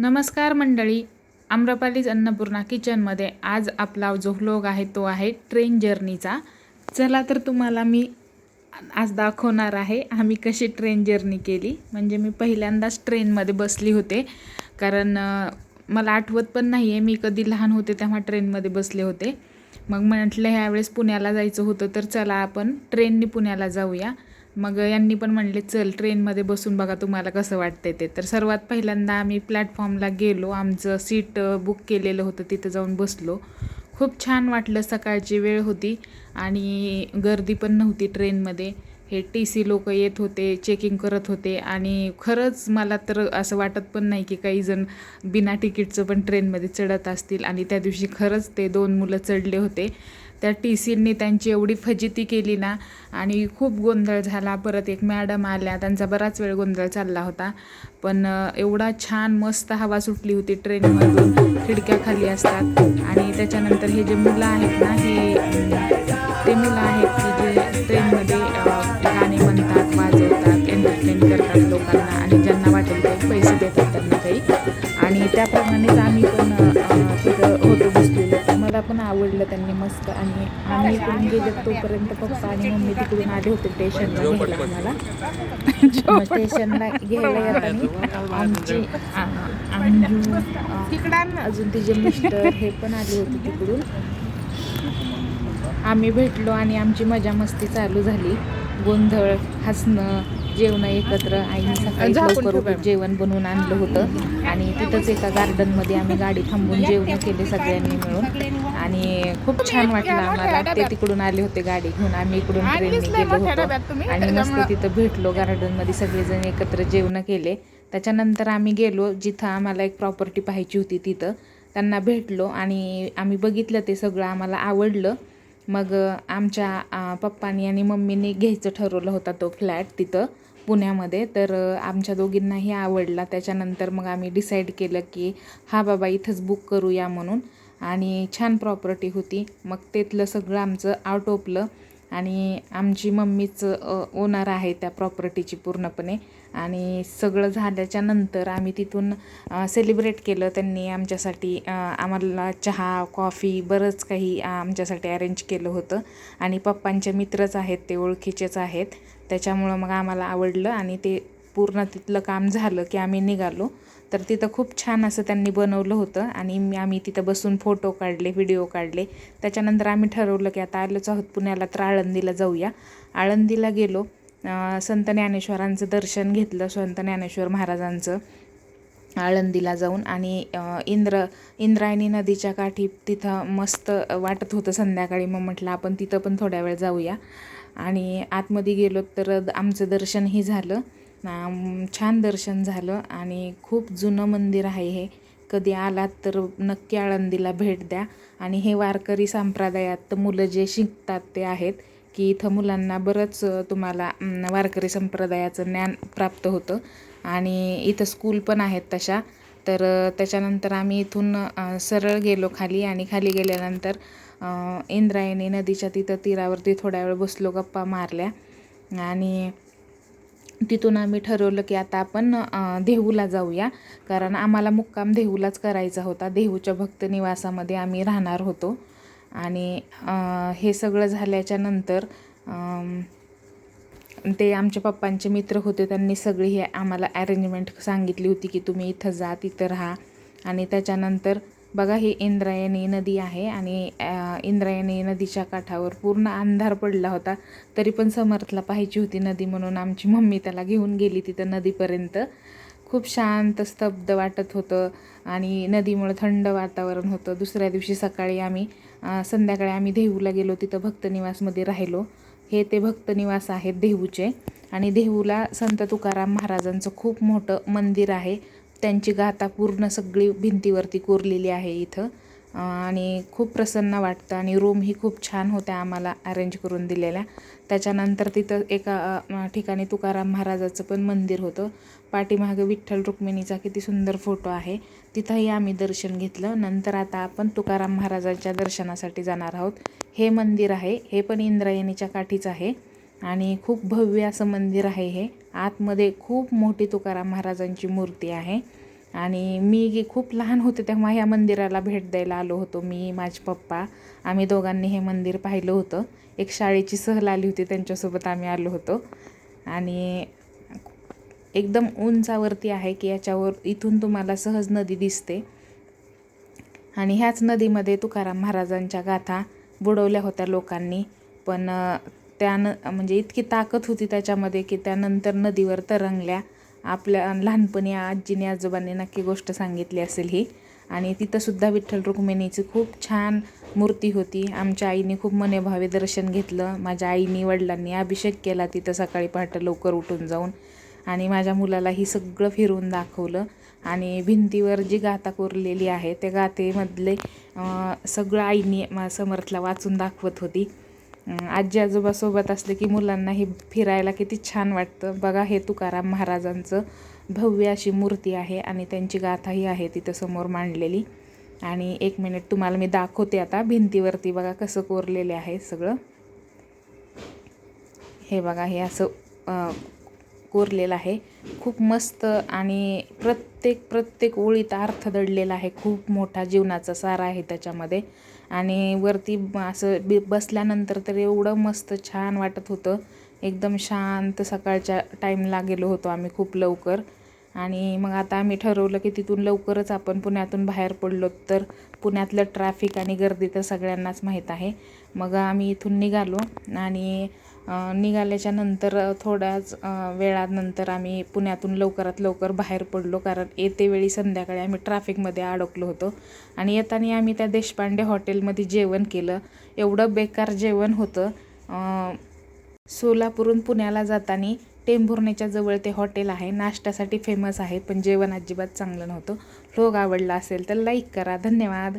नमस्कार मंडळी. आम्रपालीज अन्नपूर्णा किचनमध्ये आज आपला जो व्लॉग आहे तो आहे ट्रेन जर्नीचा चला तर तुम्हाला मी आज दाखवणार आहे आम्ही कशी ट्रेन जर्नी केली. म्हणजे मी पहिल्यांदाच ट्रेनमध्ये बसली होते. कारण मला आठवत पण नाही आहे मी कधी लहान होते तेव्हा ट्रेनमध्ये बसले होते. मग म्हटलं ह्यावेळेस पुण्याला जायचं होतं तर चला आपण ट्रेनने पुण्याला जाऊया. मग यांनी पण म्हणले चल ट्रेनमध्ये बसून बघा तुम्हाला कसं वाटतंय ते. तर सर्वात पहिल्यांदा आम्ही प्लॅटफॉर्मला गेलो. आमचं सीट बुक केलेलं होतं तिथं जाऊन बसलो. खूप छान वाटलं सकाळची वेळ होती आणि गर्दी पण नव्हती ट्रेनमध्ये. हे टी सी लोक येत होते चेकिंग करत होते आणि खरंच मला तर असं वाटत पण नाही की काही जण बिना तिकीटचं पण ट्रेनमध्ये चढत असतील आणि त्या दिवशी खरंच ते दोन मुलं चढले होते. त्या टी सीनी त्यांची एवढी फजिती केली ना आणि खूप गोंधळ झाला. परत एक मॅडम आल्या त्यांचा बराच वेळ गोंधळ चालला होता. पण एवढा छान मस्त हवा सुटली होती ट्रेनमधून. खिडक्या खाली असतात. आणि त्याच्यानंतर हे जे मुलं आहेत ना हे आवडलं त्यांनी मस्त. आणि आम्ही इकडून गेलो तोपर्यंत पप्पा आणि मम्मी तिकडून आले होते स्टेशनला घ्यायला. आम्हाला स्टेशनला घ्यायला येताना आमची आ- अंजू अ, अजून तिचे मिस्टर हे पण आले होते तिकडून. आम्ही भेटलो आणि आमची मजा मस्ती चालू झाली. गोंधळ हसणं जेवण एकत्र आईने सकाळी लवकर जेवण बनवून आणलं होतं. आणि तिथंच एका गार्डनमध्ये आम्ही गाडी थांबून जेवण केले सगळ्यांनी मिळून. आणि खूप छान वाटलं आम्हाला. ते तिकडून आले होते गाडी घेऊन. आम्ही इकडून ट्रेनने गेलो होतो. आणि मस्त तिथं भेटलो गार्डनमध्ये सगळेजण एकत्र जेवण केले. त्याच्यानंतर आम्ही गेलो जिथं आम्हाला एक प्रॉपर्टी पाहायची होती तिथं. त्यांना भेटलो आणि आम्ही बघितलं ते सगळं आम्हाला आवडलं. मग आमच्या पप्पानी आणि मम्मीने घ्यायचं ठरवलं होता तो फ्लॅट तिथं. पुण्यामध्ये तर आमच्या दोघींनाही आवडला. त्याच्यानंतर मग आम्ही डिसाईड केलं की हा बाबा इथंच बुक करूया म्हणून. आणि छान प्रॉपर्टी होती. मग तिथलं सगळं आमचं आटोपलं आणि आमची मम्मीच ओनर आहे त्या प्रॉपर्टीची पूर्णपणे. आणि सगळं झाल्याच्यानंतर आम्ही तिथून सेलिब्रेट केलं त्यांनी आमच्यासाठी आम्हाला चहा कॉफी बरंच काही आमच्यासाठी अरेंज केलं होतं. आणि पप्पांचे मित्रच आहेत ते ओळखीचेच आहेत. त्याच्यामुळं मग आम्हाला आवडलं आणि ते पूर्ण तिथलं काम झालं की आम्ही निघालो. तर तिथं खूप छान असं त्यांनी बनवलं होतं आणि मी आम्ही तिथं बसून फोटो काढले व्हिडिओ काढले. त्याच्यानंतर आम्ही ठरवलं की आता आलोच आहोत पुण्याला तर आळंदीला जाऊया. आळंदीला गेलो. संत ज्ञानेश्वरांचं दर्शन घेतलं संत ज्ञानेश्वर महाराजांचं आळंदीला जाऊन आणि इंद्र इंद्रायणी नदीच्या काठी तिथं मस्त वाटत होतं संध्याकाळी. मग म्हटलं आपण तिथं पण थोड्या वेळ जाऊया. आणि आतमध्ये गेलो तर आमचं दर्शनही झालं. छान दर्शन झालं आणि खूप जुनं मंदिर आहे हे. कधी आलात तर नक्की आळंदीला भेट द्या. आणि हे वारकरी संप्रदायात मुलं जे शिकतात ते आहेत की इथं मुलांना बरंच तुम्हाला वारकरी संप्रदायाचं ज्ञान प्राप्त होतं. आणि इथं स्कूल पण आहेत तशा. तर त्याच्यानंतर आम्ही इथून सरळ गेलो खाली आणि खाली गेल्यानंतर इंद्रायणी नदीच्या तिथं तीरावरती थोड्या वेळ बसलो गप्पा मारल्या. आणि तिथून आम्ही ठरवलं की आता आपण देहूला जाऊया. कारण आम्हाला मुक्काम देहूलाच करायचा होता. देहूच्या भक्त निवासामध्ये आम्ही राहणार होतो. आणि हे सगळं झाल्याच्यानंतर ते आमच्या पप्पांचे मित्र होते. त्यांनी सगळी हे आम्हाला ॲरेंजमेंट सांगितली होती की तुम्ही इथं जा तिथं राहा. आणि त्याच्यानंतर बघा ही इंद्रायणी नदी आहे आणि इंद्रायणी नदीच्या काठावर पूर्ण अंधार पडला होता. तरी पण समर्थला पाहायची होती नदी म्हणून आमची मम्मी त्याला घेऊन गेली तिथं नदीपर्यंत. खूप शांत स्तब्ध वाटत होतं आणि नदीमुळं थंड वातावरण होतं. दुसऱ्या दिवशी सकाळी आम्ही संध्याकाळी आम्ही देहूला गेलो. तिथं भक्तनिवासमध्ये राहिलो. हे ते भक्तनिवास आहेत देहूचे. आणि देहूला संत तुकाराम महाराजांचं खूप मोठं मंदिर आहे. त्यांची गाथा पूर्ण सगळी भिंतीवरती कोरलेली आहे इथं. आणि खूप प्रसन्न वाटतं आणि रूमही खूप छान होत्या आम्हाला अरेंज करून दिलेल्या. त्याच्यानंतर तिथं एका ठिकाणी तुकाराम महाराजाचं पण मंदिर होतं. पाठीमागं विठ्ठल रुक्मिणीचा किती सुंदर फोटो आहे. तिथंही आम्ही दर्शन घेतलं. नंतर आता आपण तुकाराम महाराजांच्या दर्शनासाठी जाणार आहोत. हे मंदिर आहे. हे पण इंद्रायणीच्या काठीच आहे. आणि खूप भव्य असं मंदिर आहे हे. आतमध्ये खूप मोठी तुकाराम महाराजांची मूर्ती आहे. आणि मी खूप लहान होते तेव्हा ह्या मंदिराला भेट द्यायला आलो होतो मी माझे पप्पा. आम्ही दोघांनी हे मंदिर पाहिलं होतं. एक शाळेची सहल आली होती त्यांच्यासोबत आम्ही आलो होतो. आणि एकदम उंचावरती आहे की याच्यावर इथून तुम्हाला सहज नदी दिसते. आणि ह्याच नदीमध्ये तुकाराम महाराजांच्या गाथा बुडवल्या होत्या लोकांनी. पण त्यानं म्हणजे इतकी ताकद होती त्याच्यामध्ये की त्यानंतर नदीवर तरंगल्या. आपल्या लहानपणी आजीने आजोबांनी नक्की गोष्ट सांगितली असेल ही. आणि तिथंसुद्धा विठ्ठल रुक्मिणीची खूप छान मूर्ती होती. आमच्या आईने खूप मनेभावे दर्शन घेतलं. माझ्या आईनी वडिलांनी अभिषेक केला तिथं सकाळी पहाटे लवकर उठून जाऊन. आणि माझ्या मुलाला ही सगळं फिरवून दाखवलं. आणि भिंतीवर जी गाथा कोरलेली आहे त्या गाथेमधले सगळं आईनी मा समर्थला वाचून दाखवत होती. आजी आजोबासोबत असले की मुलांनाही फिरायला किती छान वाटतं. बघा हे तुकाराम महाराजांचं भव्य अशी मूर्ती आहे आणि त्यांची गाथाही आहे तिथं समोर मांडलेली. आणि एक मिनिट तुम्हाला मी दाखवते आता भिंतीवरती. बघा कसं कोरलेले आहे सगळं. हे बघा हे असं कोरलेला आहे. खूप मस्त आणि प्रत्येक प्रत्येक ओळीत अर्थ दडलेला आहे. खूप मोठा जीवनाचा सार आहे त्याच्यामध्ये. आणि वरती असं बी बसल्यानंतर तर एवढं मस्त छान वाटत होतं. एकदम शांत सकाळच्या टाईमला गेलो होतो आम्ही खूप लवकर. आणि मग आता आम्ही ठरवलं की तिथून लवकरच आपण पुण्यातून बाहेर पडलो तर पुण्यातलं ट्रॅफिक आणि गर्दी तर सगळ्यांनाच माहीत आहे. मग आम्ही इथून निघालो आणि निघाल्याच्या नंतर थोड्याच वेळानंतर आम्ही पुण्यातून लवकरात लवकर बाहेर पडलो. कारण येते वेळी संध्याकाळी आम्ही ट्रॅफिकमध्ये अडकलो होतो. आणि येताना आम्ही त्या देशपांडे हॉटेलमध्ये जेवण केलं. एवढं बेकार जेवण होतं. सोलापूरून पुण्याला जाताना टेंभुर्णेच्या जवळ ते हॉटेल आहे. नाश्त्यासाठी फेमस आहे पण जेवण अजिबात चांगलं नव्हतं. लोक आवडला असेल तर लाईक करा. धन्यवाद.